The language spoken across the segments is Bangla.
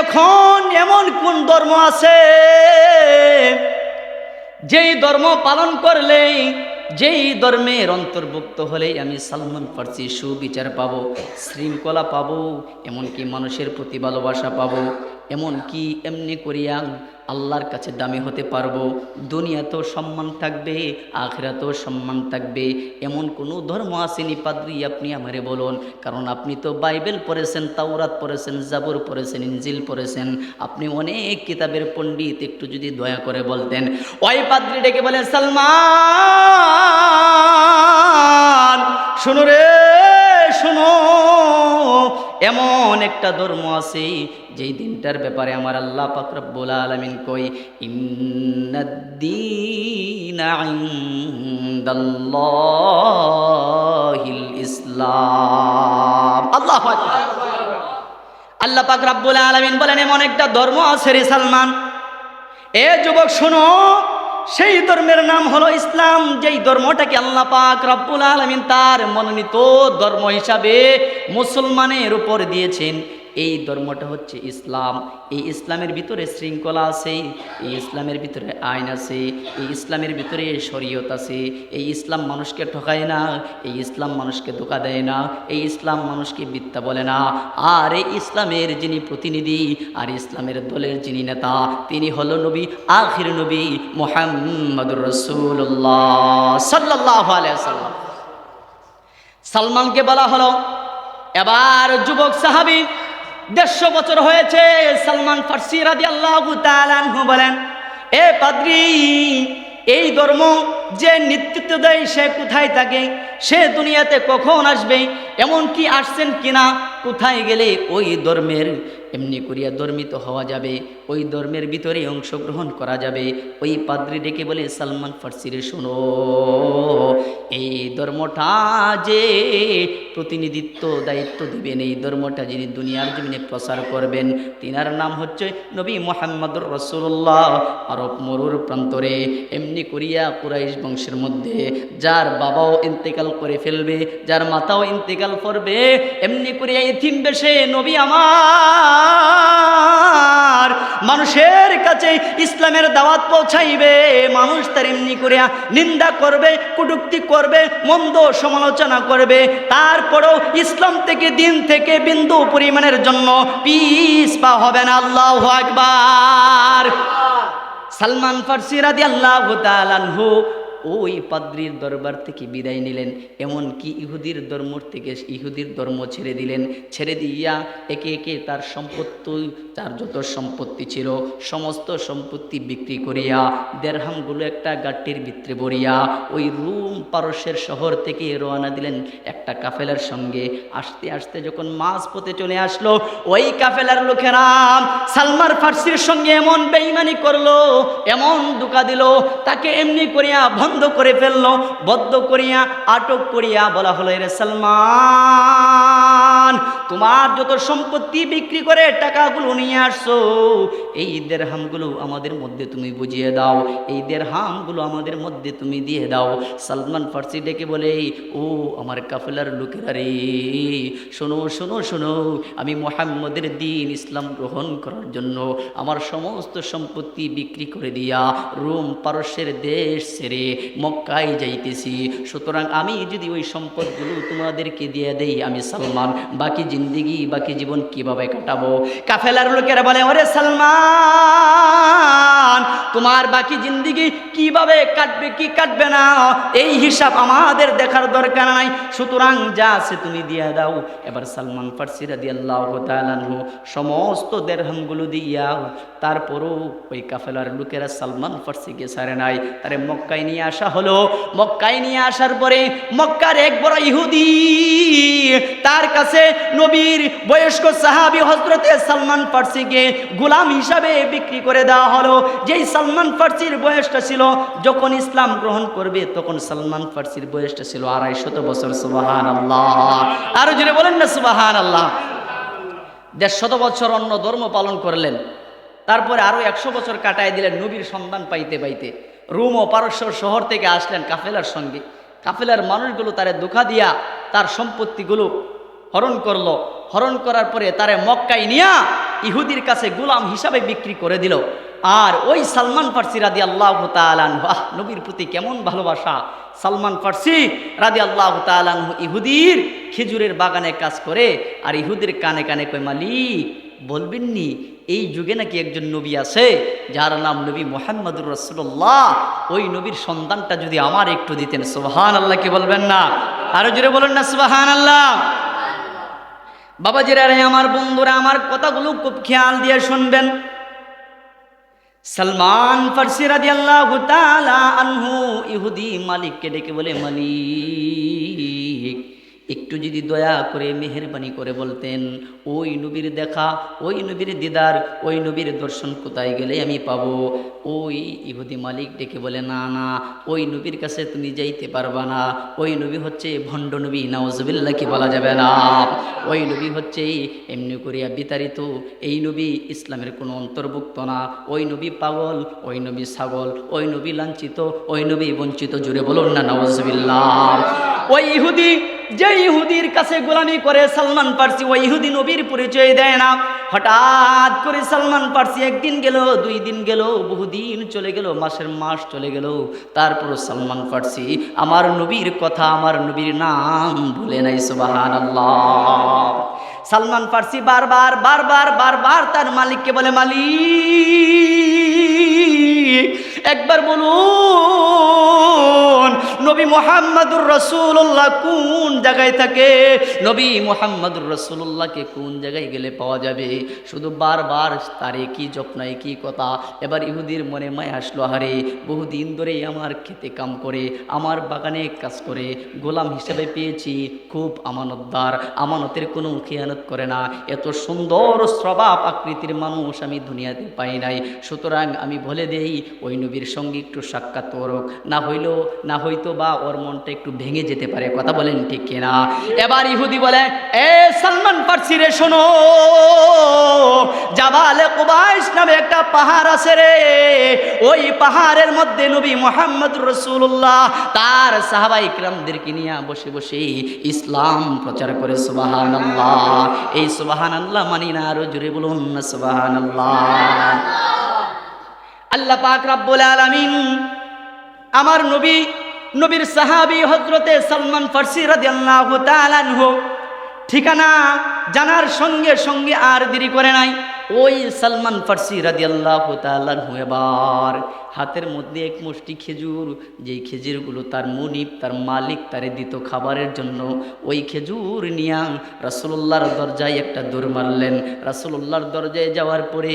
এখন এমন কোন ধর্ম আছে? যেই ধর্ম পালন করলেই, যেই ধর্মের অন্তর্ভুক্ত হলেই আমি সালমান ফার্সি সুবিচার পাব, শৃঙ্খলা পাবো, এমনকি মানুষের প্রতি ভালোবাসা পাবো, এমনকি এমনি করিয়া আল্লাহর কাছে দামি হতে পারব। দুনিয়াতেও সম্মান থাকবে, আখরাতেও সম্মান থাকবে। এমন কোনো ধর্ম আসেনি পাদ্রি, আপনি আমারে বলুন। কারণ আপনি তো বাইবেল পড়েছেন, তাওরাত পড়েছেন, জাবর পড়েছেন ইঞ্জিল পড়েছেন। আপনি অনেক কিতাবের পণ্ডিত, একটু যদি দয়া করে বলতেন। ওই পাদ্রি ডেকে বলেন সালমান, শুনো রে। শুনো এমন একটা ধর্ম আছে, যেই দিনটার ব্যাপারে আমার আল্লাহ পাক রব্বুল আলামিন কই ইনদাল্লাহিল ইসলাম। আল্লাহু আল্লাহ পাক আলামিন বলেন, এমন একটা ধর্ম আছে রে সালমান। এ যুবক, শোনো সেই ধর্মের নাম হলো ইসলাম। যেই ধর্মটাকে আল্লাহ পাক রব্বুল আলমিন তার মনোনীত ধর্ম হিসাবে মুসলমানের উপর দিয়েছেন। এই ধর্মটা হচ্ছে ইসলাম। এই ইসলামের ভিতরে শৃঙ্খলা আছে, এই ইসলামের ভিতরে আইন আছে, এই ইসলামের ভিতরে শরীয়ত আছে। এই ইসলাম মানুষকে ঠকায় না, এই ইসলাম মানুষকে ধোকা দেয় না, এই ইসলাম মানুষকে বিদ্যা বলে না। আর এই ইসলামের যিনি প্রতিনিধি আর ইসলামের দলের যিনি নেতা, তিনি হলো নবী, আখির নবী মোহাম্মদুর রসুল্লাহ সাল্লাহ আলাইসাল্লাম সালমানকে বলা হলো, এবার যুবক সাহাবি দেড়শো বছর হয়েছে, সালমান ফার্সি রাদি আল্লাহ বলেন, এ পাদ্রি, এই ধর্ম যে নেতৃত্ব দেয় সে কোথায় থাকে? সে দুনিয়াতে কখন আসবে? এমন কি আসছেন কিনা? কোথায় গেলে ওই ধর্মের এমনি করিয়া ধর্মিত হওয়া যাবে, ওই ধর্মের ভিতরে অংশগ্রহণ করা যাবে। ওই পাদ্রি ডেকে বলে, সালমান ফার্সিরে শোনো, এই ধর্মটা যে প্রতিনিধিত্ব, দায়িত্ব দিবেন, এই ধর্মটা যিনি দুনিয়ার জমিনে প্রচার করবেন, তিনার নাম হচ্ছে নবী মোহাম্মদুর রসুল্লাহ আরব মরুর প্রান্তরে এমনি করিয়া কুরাইশ বংশের মধ্যে যার বাবাও ইন্তেকাল করে ফেলবে, যার মাতাও ইন্তেকাল করবে, এমনি করিয়া ইথিম বেশে নবী আমার মানুষের কাছে ইসলামের দাওয়াত পৌঁছাইবে, মানুষ তার এমনি করিয়া নিন্দা করবে, কুটুক্তি করবে, মন্দ সমালোচনা করবে। তারপরেও ইসলাম থেকে, দিন থেকে বিন্দু পরিমাণের জন্য পিস পা হবে না। আল্লাহ আকবার। সালমান ফার্সি রাদি আল্লাহ ওই পাদ্রির দরবার থেকে বিদায় নিলেন। এমনকি ইহুদির ধর্ম থেকে ইহুদির ধর্ম ছেড়ে দিলেন। ছেড়ে দিয়া একে একে তার সম্পত্তি, তার যত সম্পত্তি ছিল, সমস্ত সম্পত্তি বিক্রি করিয়া দেড়হামগুলো একটা গাট্টির ভিতরে ভরিয়া, ওই রুম পারস্যের শহর থেকে রওনা দিলেন একটা কাফেলার সঙ্গে। আসতে আসতে যখন মাঝ পথে চলে আসলো, ওই কাফেলার লোকেরা সালমার ফার্সির সঙ্গে এমন বেইমানি করল, এমন দুকা দিল, তাকে এমনি করিয়া বন্ধ করে ফেলল বদ্ধ করিয়া আটক করিয়া বলা হলো রে সালমান! তোমার যত সম্পত্তি বিক্রি করে টাকাগুলো নিয়ে আসছো, এই ঈদের হামগুলো আমাদের মধ্যে তুমি বুঝিয়ে দাও, এই ঈদের হামগুলো আমাদের মধ্যে তুমি দিয়ে দাও। সালমান ফার্সি ডেকে বলে, ও আমার কাফেলার লোকেরা রে, শোনো শোনো শোনো, আমি মোহাম্মদের দিন ইসলাম গ্রহণ করার জন্য আমার সমস্ত সম্পত্তি বিক্রি করে দিয়া রোম পারস্যের দেশ ছেড়ে মক্কায় যাইতেছি। সুতরাং আমি যদি ওই সম্পদগুলো তোমাদেরকে দিয়ে দেই, আমি সালমান বাকি জিন্দিগি, বাকি জীবন কীভাবে কাটাবো? কাফেলার লোকেরা বলে, ওরে সালমান, তোমার বাকি জিন্দিগি কীভাবে কাটবে, কি কাটবে না? এই হিসাব আমাদের দেখার দরকার নাই। সুতরাং যা আছে তুমি দিয়ে দাও। এবার সালমান ফার্সিরা দিয়ে আল্লাহ তালানহু সমস্ত দেড়হামগুলো দিয়া, তারপরও ওই কাফেলার লোকেরা সালমান ফার্সিকে সারে নাই। তারে মক্কায় নিয়ে আসা হলো। মক্কায় নিয়ে আসার পরে মক্কার এক বড় ইহুদি, তার কাছে নবীর বয়স্ক সাহাবি হজরতে সালমান ফার্সিকে গোলাম হিসাবে বিক্রি করে দেওয়া হলো। যেই সালমান ফার্সির বয়সটা ছিল, যখন ইসলাম গ্রহণ করবে, তখন সালমান ফার্সির বয়সটা ছিল আড়াইশত বছর। সুবাহান আল্লাহ আরও জুড়ে বলেন না সুবাহান আল্লাহ দেড়শত বছর অন্য ধর্ম পালন করলেন। তারপরে আরও একশো বছর কাটায় দিলেন নবীর সন্ধান পাইতে পাইতে। রুম ও পারস্য শহর থেকে আসলেন কাফেলার সঙ্গে। কাফেলার মানুষগুলো তারে ধোকা দিয়া তার সম্পত্তিগুলো হরণ করল। হরণ করার পরে তারে মক্কায় নিয়া ইহুদির কাছে গুলাম হিসাবে বিক্রি করে দিল। আর ওই সালমান ফার্সি রাদি আল্লাহ তালানহু আহ, নবীর প্রতি কেমন ভালোবাসা। সালমান ফার্সি রাদি আল্লাহ তালানহু ইহুদির খেজুরের বাগানে কাজ করে, আর ইহুদির কানে কানে কয়, মালিক, বলবেননি এই যুগে নাকি একজন নবী আছে, যার নাম নবী মোহাম্মদুর রসুল্লাহ ওই নবীর সন্তানটা যদি আমার একটু দিতেন সুবাহান আল্লাহকে বলবেন না? আরও জোরে বলেন না সুবাহান আল্লাহ বাবাজিরা রে, আমার বন্ধুরা, আমার কথাগুলো খুব খেয়াল দিয়ে শুনবেন। সালমান ফার্সি রাজি আল্লাহ আনহু ইহুদি মালিককে ডেকে বলে, মালিক একটু যদি দয়া করে মেহেরবানি করে বলতেন, ওই নবীর দেখা, ওই নবীর দিদার, ওই নবীর দর্শন কোথায় গেলে আমি পাবো? ওই ইহুদি মালিক ডেকে বলে, না না, ওই নবীর কাছে তুমি যাইতে পারবা না। ওই নবী হচ্ছে ভণ্ড নবী নাওজবিল্লা কি বলা যাবে না। ওই নবী হচ্ছে এমনি করিয়া বিতাড়িত। এই নবী ইসলামের কোনো অন্তর্ভুক্ত না। ওই নবী পাগল, ওই নবী ছাগল, ওই নবী লাঞ্ছিত, ওই নবী বঞ্চিত জুড়ে বলুন না নওয়াজবিল্লাহ ওই ইহুদি যে ইহুদির কাছে গোলামি করে সালমান পার্সি, ওই ইহুদি নবীর পরিচয় দেয় না। হঠাৎ করে সালমান পার্সি একদিন গেল, দুই দিন গেল, বহুদিন চলে গেল, মাসের মাস চলে গেল। তারপর সালমান পার্সি আমার নবীর কথা, আমার নবীর নাম ভুলে নাই সুবাহান সালমান ফার্সি বারবার বারবার বারবার তার মালিককে বলে, মালিক একবার বলুন, নবী মোহাম্মদুর রসুল্লাহ কোন জায়গায় থাকে? নবী মোহাম্মদুর রসুল্লাহকে কোন জায়গায় গেলে পাওয়া যাবে? শুধু বারবার তারে কি জপনায় কি কথা? এবার ইহুদির মনে মায় আসলো হারে বহুদিন ধরে আমার খেতে কাম করে, আমার বাগানে কাজ করে, গোলাম হিসেবে পেয়েছি, খুব আমানতদার, আমানতের কোনো খেয়ানত করে না। এত সুন্দর স্বভাব আকৃতির মানুষ আমি দুনিয়াতে পাই নাই। সুতরাং আমি বলে দেই ওই নবীর সঙ্গে একটু সাক্ষাৎ করুক। না হইল না হইতো বা ওর মনটা একটু ভেঙে যেতে পারে, কথা বলেন ঠিক কিনা? এবার ইহুদি বলে, এ সালমান পার্সি রে, শোনো। জাবালে কুবাইস নামে একটা পাহাড় আছে রে। ওই পাহাড়ের মধ্যে নবী মোহাম্মদ রসুল্লাহ তার সাহাবাই ইকরামদেরকে নিয়ে বসে বসে ইসলাম প্রচার করে সুবাহান আল্লাহ এই সুবাহান আল্লাহ মানি না, আরও জুড়ে বলুন সুবাহান আল্লাহ আল্লাহ পাক রাব্বুল আলামিন আমার নবী, নবীর সাহাবী হযরতে সালমান ফার্সি রাদিয়াল্লাহু তাআলা আনহু ঠিকানা জানার সঙ্গে সঙ্গে আর দেরি করে নাই। ওই সালমান ফার্সি রাদিয়াল্লাহু তাআলা আনহু এবার হাতের মধ্যে এক মুষ্টি খেজুর, যেই খেজুরগুলো তার মুনিব, তার মালিক, তারে দিত খাবারের জন্য ওই খেজুর নিয়া রাসূলুল্লাহর দরজায় একটা দৌড় মারলেন। রাসূলুল্লাহর দরজায় যাওয়ার পরে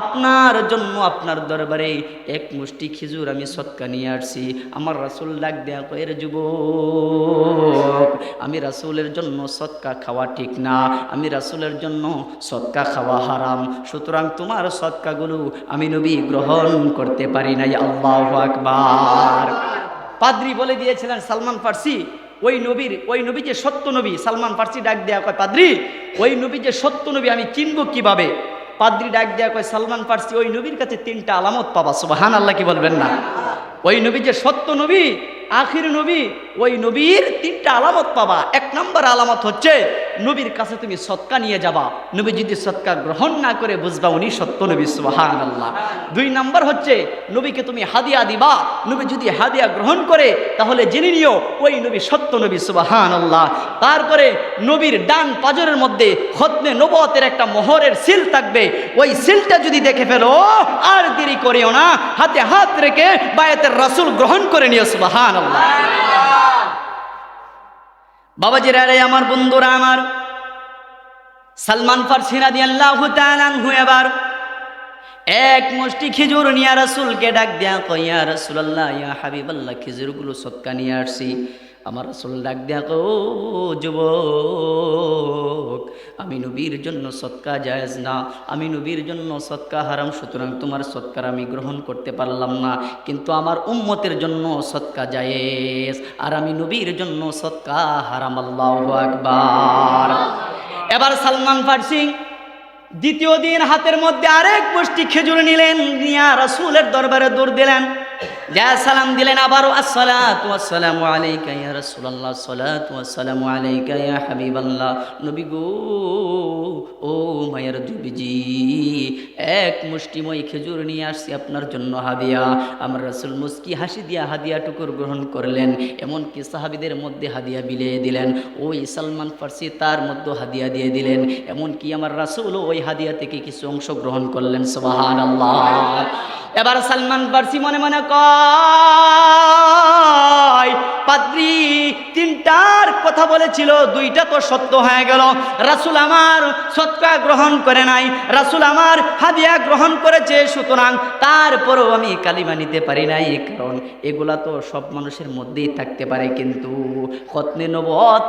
আপনার জন্য আপনার দরবারে এক মুষ্টি খেজুর আমি সৎকা নিয়ে আসছি। আমার রাসূল ডাক দেয়া কয়ের যুবক, আমি রাসূলের জন্য সৎকা খাওয়া ঠিক না। আমি রাসূলের জন্য সৎকা খাওয়া হারাম। সুতরাং তোমার সৎকাগুলো আমি নবী গ্রহণ করতে পারি নাই। আল্লাহু আকবার। পাদ্রি বলে দিয়েছিলেন সালমান ফার্সি ওই নবীর, ওই নবী যে সত্য নবী, সালমান ফার্সি ডাক দেয়া কয়, পাদ্রি, ওই নবী যে সত্য নবী, আমি চিনব কীভাবে? পাদ্রি ডাক দেয়া কয়, সালমান ফার্সি, ওই নবীর কাছে তিনটা আলামত পাবা। সুবাহান আল্লাহ কি বলবেন না? ওই নবী যে সত্য নবী, আখির নবী, ওই নবীর তিনটা আলামত পাবা। এক নম্বর আলামত হচ্ছে নবীর কাছে তুমি সৎকা নিয়ে যাবা। নবী যদি সৎকা গ্রহণ না করে বুঝবা উনি সত্য নবী সুবাহান আল্লাহ দুই নম্বর হচ্ছে, নবীকে তুমি হাদিয়া দিবা। নবী যদি হাদিয়া গ্রহণ করে, তাহলে জেনে নিও, ওই নবী সত্য নবী সুবাহান আল্লাহ তারপরে নবীর ডান পাজরের মধ্যে খতনে নবতের একটা মোহরের সিল থাকবে। ওই সিলটা যদি দেখে ফেলো, আর দেরি করিও না। হাতে হাত রেখে বায়াতের রাসূল গ্রহণ করে নিও সুবাহান আল্লাহ বাবাজিরা রে আমার বন্ধুরা আমার। সালমান ফার্সি রাদিয়াল্লাহু আল্লাহ আনহু এবার এক মুষ্টি খেজুর নিয়া রসুলকে ডাক দিয়া কইয়া রাসূলুল্লাহ, ইয়া হাবিবাল্লাহ, খেজুরগুলো সৎকা নিয়ে আসছি। আমার আসল ডাক কো যুবক, আমি নবীর জন্য সৎকা জায়েজ না। আমি নবীর জন্য সৎকা হারাম, সুতরাং তোমার সৎকার আমি গ্রহণ করতে পারলাম না। কিন্তু আমার উম্মতের জন্য সৎকা জায়েজ, আর আমি নবীর জন্য সৎকা হারাম। আল্লাহ আকবার। এবার সালমান ফার্সি দ্বিতীয় দিন হাতের মধ্যে আরেক মুষ্টি খেজুর নিলেন, নিয়া রাসূলের দরবারে দৌড় দিলেন। যা সালাম দিলেন আবারও আসসালামু আলাইকা আলাইকা হাবিবাল্লাহ। নবী গো, ও মায়ের নবীজি এক মুষ্টিময় খেজুর নিয়ে আসছি আপনার জন্য হাদিয়া। আমার রাসূল মুস্কি হাসি দিয়া হাদিয়া টুকুর গ্রহণ করলেন, এমনকি সাহাবিদের মধ্যে হাদিয়া বিলিয়ে দিলেন। ওই সালমান ফার্সি তার মধ্যে হাদিয়া দিয়ে দিলেন, এমনকি আমার রাসূলও ওই হাদিয়া থেকে কিছু অংশ গ্রহণ করলেন, সুবহানাল্লাহ। এবার সালমান ফার্সি মনে মনে কয়, পাদ্রি, তিনটার কথা বলেছিল, দুইটা তো সত্য হয়ে গেল। রাসুল আমার সৎকা গ্রহণ করে নাই, রাসুল আমার হাদিয়া গ্রহণ করেছে, সুতরাং তারপরেও আমি কালিমা নিতে পারি নাই, কারণ এগুলা তো সব মানুষের মধ্যেই থাকতে পারে কিন্তু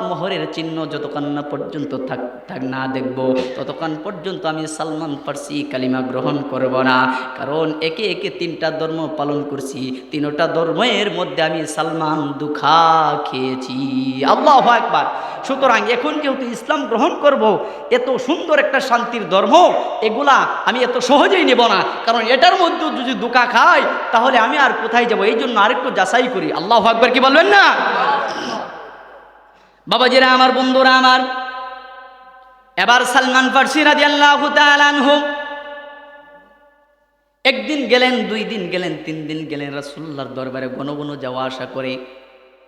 মোহরের চিহ্ন যতক্ষণ না পর্যন্ত থাক থাক না দেখব, ততক্ষণ পর্যন্ত আমি সালমান ফার্সি কালিমা গ্রহণ করব না, কারণ একে একে তিনটা ধর্ম পালন করছি। তিনটা ধর্মের মধ্যে আমি সালমান দুখা খেয়েছি। আল্লাহ একবার সুতরাং এখন যেহেতু ইসলাম গ্রহণ করব, এত সুন্দর একটা শান্তির ধর্ম, এগুলা আমি এত সহজেই নেব না। কারণ এটার মধ্যে যদি দুকা খাই, তাহলে আমি আর কোথায় যাব? এই জন্য আরেকটু যাচাই করি। আল্লাহ একবার কি বলবেন না? বাবাজিরা, আমার বন্ধুরা, আমার। এবার সালমান ফার্সি রাজি আল্লাহ একদিন গেলেন, দুই দিন গেলেন, তিন দিন গেলেন রাসুল্লাহর দরবারে ঘন যাওয়া আসা করে,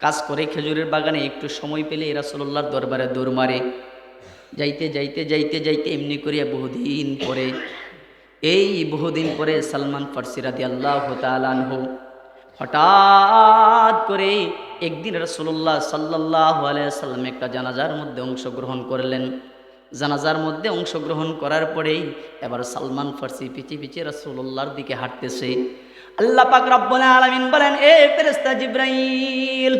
কাজ করে খেজুরের বাগানে একটু সময় পেলে রাসুল্লাহর দরবারে দৌড় মারে। যাইতে যাইতে যাইতে যাইতে এমনি করিয়া বহুদিন পরে, এই বহুদিন পরে সালমান ফার্সি রাদি আল্লাহ তালানহ হঠাৎ করে একদিন রসুল্লাহ সাল্লাহ সাল্লাম একটা জানাজার মধ্যে অংশগ্রহণ করলেন। জানাজার মধ্যে অংশগ্রহণ করার পরেই এবার সালমান ফার্সি পিছি পিছিয়ে রসুল্লাহর দিকে হাঁটতেছে। আল্লাহ পাক রব্বুল আলামিন বলেন, এ ফেরেশতা জিব্রাইল,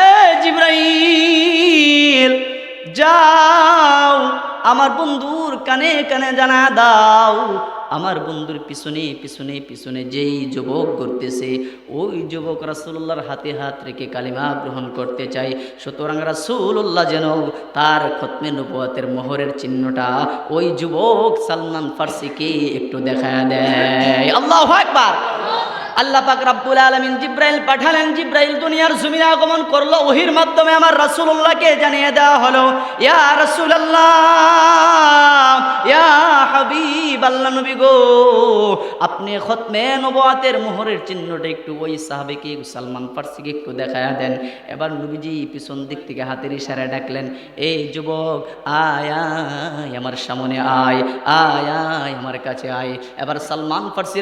এ জিব্রাইল যাও আমার বন্ধুর কানে কানে জানা দাও। আমার বন্ধুর পিছনে পিছনে পিছনে যেই যুবক করতেছে ওই যুবক রাসুল্লাহর হাতে হাত রেখে কালিমা গ্রহণ করতে চাই সুতরাং রাসুল্লাহ যেন তার খতমে নবুয়াতের মোহরের চিহ্নটা ওই যুবক সালমান ফার্সিকে একটু দেখা দেয়। আল্লাহ একবার আল্লাহ পাক রাব্বুল আলামিন জিব্রাইল পাঠালেন, জিব্রাইল দুনিয়ার জমিনে আগমন করল। ওহির মাধ্যমে আমার রাসুল্লাহকে জানিয়ে দেওয়া হলো, ইয়া রাসূলুল্লাহ ইয়া আল্লাহ গো, আপনি খতমে নবুয়াতের মোহরের চিহ্নটা একটু ওই সাহাবেকে সালমান ফার্সিকে একটু দেখায়া দেন। এবার নবীজি পিছন দিক থেকে হাতের ইশারায় ডাকলেন, এই যুবক, আয় আমার সামনে আয় আয় আয়, আমার কাছে আয়। এবার সালমান ফার্সি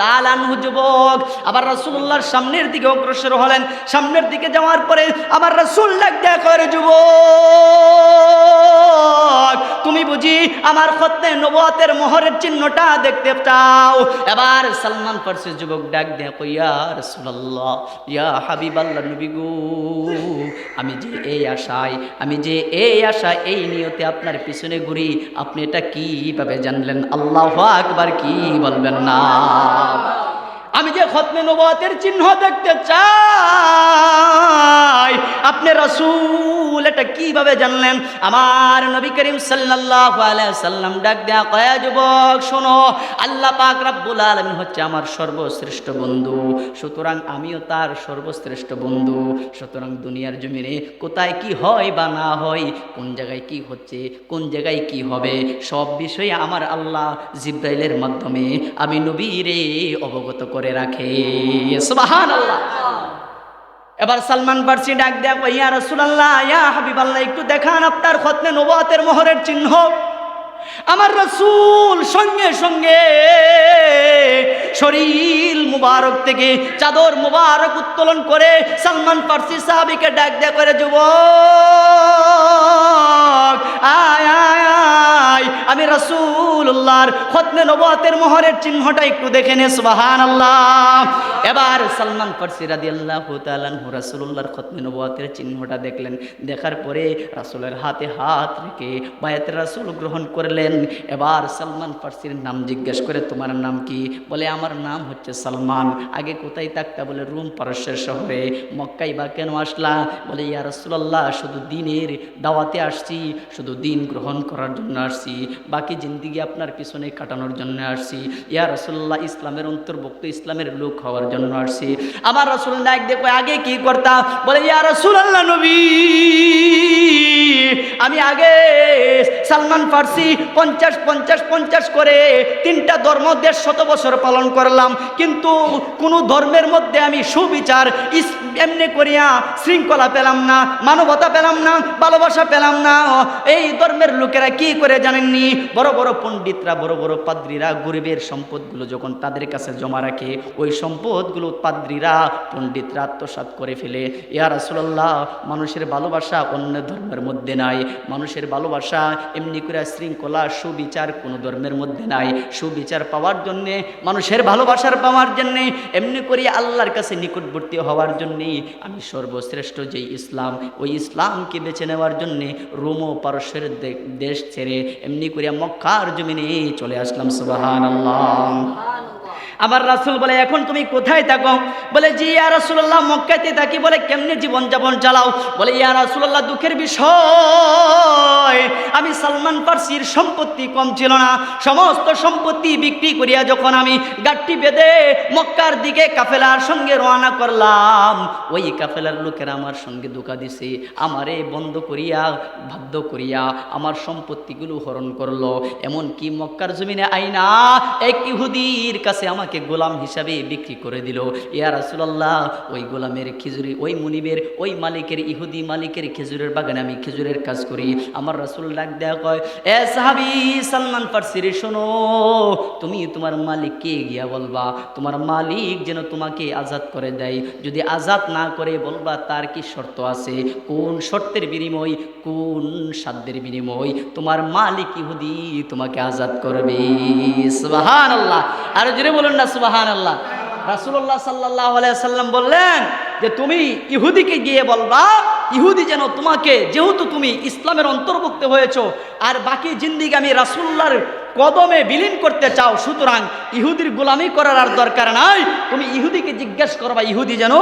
তাআলা আনহু যুবক, আবার রাসূলুল্লাহর সামনের দিকে অগ্রসর হলেন। সামনের দিকে যাওয়ার পরে আবার রাসূল ডাক করে, যুবক আমার খতনে নবতের মোহরের চিহ্নটা দেখতে চাও। এবার সালমান ফার্সি যুবক ডাক দে কইয়া ইয়া হাবিবাল্লাহ নবী গো, আমি যে এই আশায়, আমি যে এই আশা এই নিয়তে আপনার পিছনে ঘুরি, আপনি এটা কীভাবে জানলেন? আল্লাহ আকবার কি বলবেন না? আমি যে খতমে নবাতের চিহ্ন দেখতে চাই, আপনি রাসূল, এটা কীভাবে জানলেন? আমার নবী করিম সাল্লাল্লাহু আলাইহি সাল্লাম ডাক দেয়া কয়া, যুবক, শোনো, আল্লাহ পাক রব্বুল আলামিন হচ্ছে আমার সর্বশ্রেষ্ঠ বন্ধু, সুতরাং আমিও তার সর্বশ্রেষ্ঠ বন্ধু, সুতরাং দুনিয়ার জমিনে কোথায় কি হয় বা না হয়, কোন জায়গায় কি হচ্ছে, কোন জায়গায় কি হবে, সব বিষয়ে আমার আল্লাহ জিব্রাইলের মাধ্যমে আমি নবীরে অবগত করে রাখে। সুবাহান আল্লাহ এবার সালমান ফার্সি ডাক দেয়া ইয়া রাসূলুল্লাহ, ইয়া হাবিবাল্লাহ, একটু দেখান আপনার খতনে নবাতের মোহরের চিহ্ন। আমার রসুল সঙ্গে সঙ্গে শরীর মুবারক থেকে চাদর মুবারক উত্তোলন করে সালমান ফার্সি সাহাবিকে ডাক দেয়া করে, যুবক, আয় আয় আমি রসুল্লাহর খতনে নবুয়াতের মোহরের চিহ্নটা একটু দেখে নে, সুবহানাল্লাহ। এবার সালমান ফার্সি রাদি আল্লাহ তালানহু রাসুল্লাহর খতমে নবাতের চিহ্নটা দেখলেন। দেখার পরে রাসুলের হাতে হাত রেখে বায়াতের রাসুল গ্রহণ করলেন। এবার সালমান ফার্সির নাম জিজ্ঞেস করে, তোমার নাম কি? বলে, আমার নাম হচ্ছে সালমান। আগে কোথায় থাকতা? বলে, রুম পারস্যের শহরে। মক্কাই বা কেন আসলা? বলে, ইয়া রাসুলাল্লাহ, শুধু দিনের দাওয়াতে আসছি। শুধু দিন গ্রহণ করার জন্য আসছি। বাকি জিন্দিগি আপনার পিছনে কাটানোর জন্য আসছি। ইয়া রসুল্লাহ ইসলামের অন্তর্ভুক্ত ইসলামের লোক হওয়ার জন্য আসছি। আমার রসুল নায়ক দেখো, আগে কি করতাম? বলে, ইয়া রসুল্লাহ নবী, আমি আগে সালমান ফার্সি পঞ্চাশ পঞ্চাশ পঞ্চাশ করে তিনটা ধর্ম দেড় শত বছর পালন করলাম। কিন্তু কোনো ধর্মের মধ্যে আমি সুবিচার এমনি করিয়া শৃঙ্খলা পেলাম না, মানবতা পেলাম না, ভালোবাসা পেলাম না। এই ধর্মের লোকেরা কি করে জানেননি? বড় বড় পণ্ডিতরা, বড় বড় পাদ্রীরা গরিবের সম্পদগুলো যখন তাদের কাছে জমা রাখে, ওই সম্পদগুলো পাদ্রীরা পণ্ডিতরা আত্মসাৎ করে ফেলে। ইয়া রাসূলুল্লাহ, মানুষের ভালোবাসা অন্য ধর্মের মধ্যে নাই। মানুষের ভালোবাসা এমনি করে শৃঙ্খলা, সুবিচার কোনো ধর্মের মধ্যে নাই। সুবিচার পাওয়ার জন্যে, মানুষের ভালোবাসার পাওয়ার জন্যে, এমনি করে আল্লাহর কাছে নিকটবর্তী হওয়ার জন্যে আমি সর্বশ্রেষ্ঠ যে ইসলাম, ওই ইসলামকে বেছে নেওয়ার জন্যে রোম ও পারস্যের দেশ ছেড়ে এমনি করিয়া মক্কার জমিনে চলে আসলাম সুবাহান আল্লাহ আমার রাসুল বলে, এখন তুমি কোথায় থাকো? বলে, জি ইয়া রাসুল্লাহ মক্কাতে থাকি। বলে, কেমনে জীবন যাপন চালাও? বলে, ইয়া রাসুল্লাহ দুঃখের বিষয়। আমি সালমান ফার্সির সম্পত্তি কম ছিল না। সমস্ত সম্পত্তি বিক্রি করিয়া যখন আমি গাঠটি বেঁধে মক্কার দিকে কাফেলার সঙ্গে রওনা করলাম, ওই কাফেলার লোকেরা আমার সঙ্গে ধোকা দিছে। আমারে বন্ধ করিয়া, বাধ্য করিয়া আমার সম্পত্তিগুলো হরণ করল। এমন কি মক্কার জমিনে আইনা, এক ইহুদির কাছে আমাকে গোলাম হিসাবে বিক্রি করে দিল। ইয়া রাসুলাল্লাহ, ওই গোলামের খেজুরি, ওই মুনিবের ওই মালিকের, ইহুদি মালিকের খেজুরের বাগানে আমি খেজুরের কাজ করি। আমার রাসুল ডাক দেয়া কয়, এ সাহাবি, সালমান ফার্সির, শোনো, তুমি তোমার মালিককে গিয়া বলবা? তোমার মালিক যেন তোমাকে আজাদ করে দেয়। যদি আজাদ না করে বলবা, তার কি শর্ত আছে? কোন শর্তের বিনিময়? কোন সাধ্যের বিনিময়? তোমার মালিক ইহুদি তোমাকে আজাদ করবে। আল্লাহ আর জোরে বলুন না সুবাহান আল্লাহ রাসুল্লাহ সাল্লাহ সাল্লাম বললেন যে, তুমি ইহুদিকে গিয়ে বলবা, ইহুদি যেন তোমাকে, যেহেতু তুমি ইসলামের অন্তর্ভুক্ত হয়েছো, আর বাকি জিন্দিগি আমি রাসুল্লাহর কদমে বিলীন করতে চাও, সুতরাং ইহুদির গোলামি করার আর দরকার নাই। তুমি ইহুদিকে জিজ্ঞেস করবা, ইহুদি যেন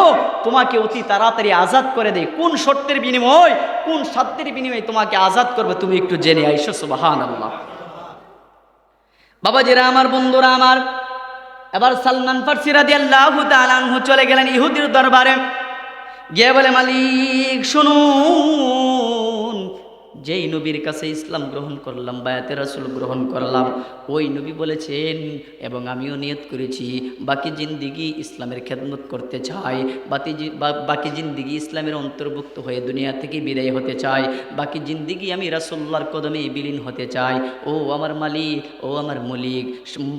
তোমাকে অতি তাড়াতাড়ি আজাদ করে দেয়। কোন শর্তের বিনিময়, কোন সাধ্যের বিনিময়ে তোমাকে আজাদ করবে, তুমি একটু জেনে আইসো সুবাহান আল্লাহ বাবাজিরা, আমার বন্ধুরা, আমার এবার সালমান ফার্সি দিয়ে আল্লাহ তালানহু চলে গেলেন ইহুদির দরবারে। গিয়ে বলে মালিক শুনুন। যেই নবীর কাছে ইসলাম গ্রহণ করলাম বায়াতে রাসুল গ্রহণ করলাম, ওই নবী বলেছেন, এবং আমিও নিয়ত করেছি, বাকি জিন্দিগি ইসলামের খেদমত করতে চাই বাকি বাকি জিন্দিগি ইসলামের অন্তর্ভুক্ত হয়ে দুনিয়া থেকে বিদায় হতে চাই, বাকি জিন্দিগি আমি রাসুল্লার কদমে বিলীন হতে চাই। ও আমার মালিক, ও আমার মলিক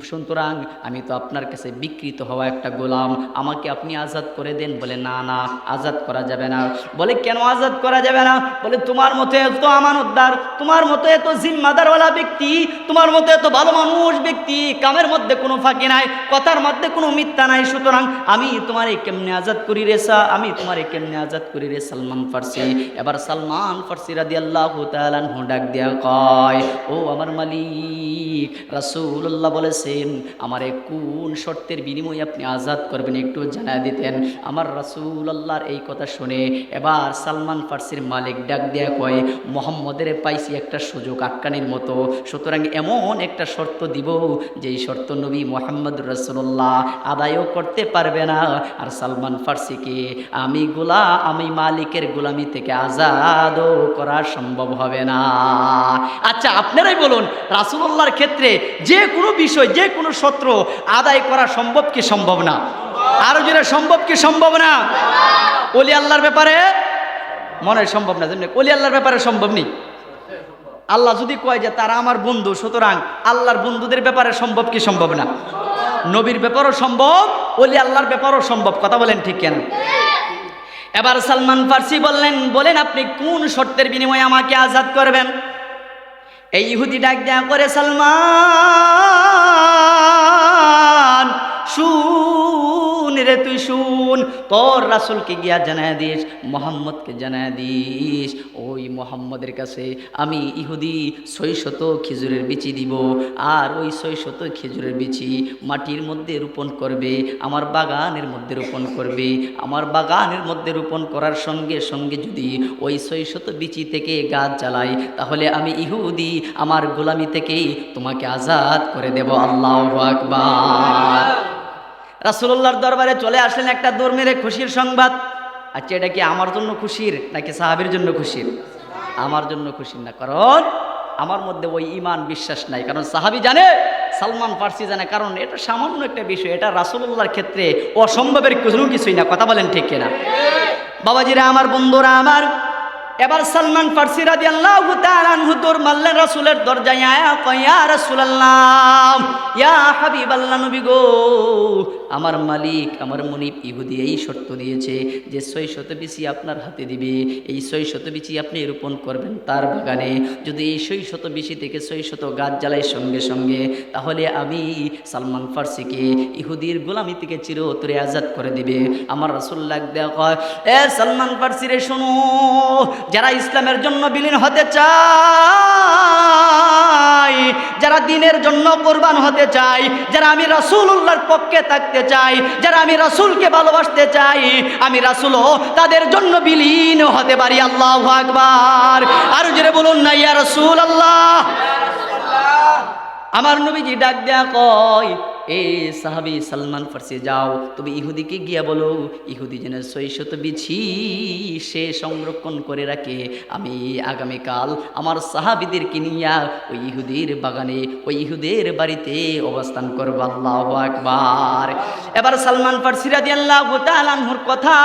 সুতরাং আমি তো আপনার কাছে বিকৃত হওয়া একটা গোলাম, আমাকে আপনি আজাদ করে দেন। বলে, না না, আজাদ করা যাবে না। বলে, কেন আজাদ করা যাবে না? বলে, তোমার মতো এত আমানতদার তোমার মতো এত জিম্মাদারওয়ালা ব্যক্তি, তোমার মতো এত ভালো মানুষ ব্যক্তি, কামের মধ্যে কোনো ফাঁকি নাই, কথার মধ্যে কোনো মিথ্যা নাই। সুতরাং আমি তোমার এই কেমনে আজাদ করি রে সা? আমি তোমার এই কেমনে আজাদ করি রে সালমান ফার্সি? এবার সালমান ফার্সি রাদি আল্লাহ ডাক দেয়া কয়, ও আমার মালিক, রাসূলুল্লাহ বলেছেন, আমারে কোন শর্তের বিনিময়ে আপনি আজাদ করবেন একটু জানা দিতেন। আমার রাসূলুল্লাহর এই কথা শুনে এবার সালমান ফার্সির মালিক ডাক দেয়া কয় মোহাম্মদের পাইছি একটা সুযোগ আটকানির মতো। সুতরাং এমন একটা শর্ত দিব, যেই শর্ত নবী মোহাম্মদ রসুল্লাহ আদায়ও করতে পারবে না। আর সালমান ফার্সিকে, আমি গোলা, আমি মালিকের গোলামি থেকে আজাদও করা সম্ভব হবে না। আচ্ছা আপনারাই বলুন রাসুল্লাহর ক্ষেত্রে যে কোনো বিষয়, যে কোনো সত্র আদায় করা সম্ভব কি সম্ভব না? আরও যেটা সম্ভব কি সম্ভব না? ওলি আল্লাহর ব্যাপারে মনে হয় সম্ভব না যেমনি অলি আল্লাহর ব্যাপারে সম্ভব নেই। আল্লাহ যদি কয় যে তারা আমার বন্ধু, সুতরাং আল্লাহর বন্ধুদের ব্যাপারে সম্ভব কি সম্ভব না? নবীর ব্যাপারও সম্ভব অলি আল্লাহর ব্যাপারও সম্ভব, কথা বলেন ঠিক কেন? এবার সালমান ফার্সি বললেন, বলেন আপনি কোন শর্তের বিনিময়ে আমাকে আজাদ করবেন? এই ইহুদি ডাক দেয়া করে, সালমান! রাসুলকে গিয়া জানায় দিস, মোহাম্মদকে জানায় দিস, ওই মোহাম্মদের কাছে আমি ইহুদি ছয় শত খেজুরের বিচি দিব, আর ওই ছয় শত খেজুরের বিচি মাটির মধ্যে রোপণ করবে, আমার বাগানের মধ্যে রোপণ করবে, আমার বাগানের মধ্যে রোপণ করার সঙ্গে সঙ্গে যদি ওই ছয় শত বিচি থেকে গাছ জ্বালাই তাহলে আমি ইহুদি আমার গোলামি থেকেই তোমাকে আজাদ করে দেব। আল্লাহ আকবার। রাসুল্লাহর দরবারে চলে আসলেন একটা দৌড় খুশির সংবাদ। আচ্ছা এটা কি আমার জন্য খুশির নাকি সাহাবির জন্য খুশির? আমার জন্য খুশির না, কারণ আমার মধ্যে ওই ইমান বিশ্বাস নাই। কারণ সাহাবি জানে, সালমান ফার্সি জানে, কারণ এটা সামান্য একটা বিষয়, এটা রাসুল্লাহর ক্ষেত্রে অসম্ভবের কোনো কিছুই না। কথা বলেন ঠিক কিনা? বাবাজিরা, আমার বন্ধুরা, আমার। এবার সালমান ফার্সি রাদি আল্লাহ হুদুর মাল্লেন রাসুলের দরজায়, আয়া কয়া রাসুলাল্লাহ, ইয়া হাবিব আল্লাহ নবী গো আমার মালিক, আমার মনিব ইহুদি এই শর্ত দিয়েছে যে ছয় শত বিচি আপনার হাতে দিবে। এই ছয় শত বিচি আপনি রোপণ করবেন তার বাগানে। যদি এই ছয় শত বিচি থেকে ছয় শত গাছ জ্বালাই সঙ্গে সঙ্গে, তাহলে আমি সালমান ফার্সিকে, ইহুদির গোলামি থেকে চিরতরে আজাদ করে দিবে। আমার দেওয়া কয়, এ সালমান ফার্সিরে শোনো, যারা ইসলামের জন্য বিলীন হতে চায় যারা দিনের জন্য কোরবান হতে চাই, যারা আমি রাসূলুল্লাহর পক্ষে থাকতে চাই, যারা আমি রাসুলকে ভালোবাসতে চাই, আমি রাসুলও তাদের জন্য বিলীন হতে পারি। আল্লাহ আকবার। আর যেটা বলুন না, ইয়া রাসূলুল্লাহ। আমার নবীজি ডাক দেয়া কয় এ সাহাবি সালমান ফার্সি, যাও। তুমি ইহুদিকে গিয়া বলো, ইহুদি যেন শত বিছি সে সংরক্ষণ করে রাখে। আমি আগামীকাল আমার সাহাবিদেরকে নিয়া ওই ইহুদির বাগানে, ওই ইহুদের বাড়িতে অবস্থান করব। আল্লাহ আকবার। এবার সালমান ফার্সি রাদি আল্লাহ তালানহুর কথা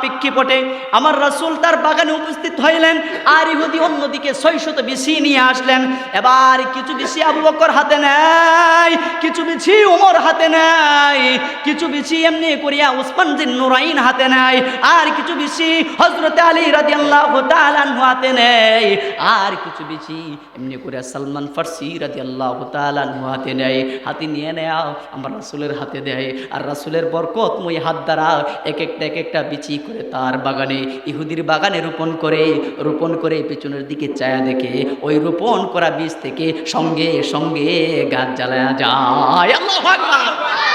প্রেক্ষিপটে আমার রাসূল তার বাগানে উপস্থিত হইলেন আর ইহুদি অন্যদিকে ছয়শত বেশি নিয়ে আসলেন। এবার কিছু বেশি আবু বকর হাতে নেয়, কিছু বেশি উমর হাতে নেয় কিছু বেশি এমনি করিয়া উসমান জিন নুরাইন হাতে নেয় আর কিছু বেশি হজরত আলী রাদিয়াল্লাহু তাআলা হাতে নেয় আর কিছু বেশি এমনি করে সালমান ফার্সি রাদিয়াল্লাহু তাআলা হাতে নেয় হাতে নিয়ে নেয় আমার রাসূলের হাতে দেয়, আর রাসূলের বরকতময় হাত দ্বারা এক একটা এক একটা বিচি করে তার বাগানে, ইহুদির বাগানে রোপণ করে রোপণ করে পেছনের দিকে চায়া দেখে, ওই রোপণ করা বীজ থেকে সঙ্গে সঙ্গে গাছ জ্বালায়া যায়। 我换卡。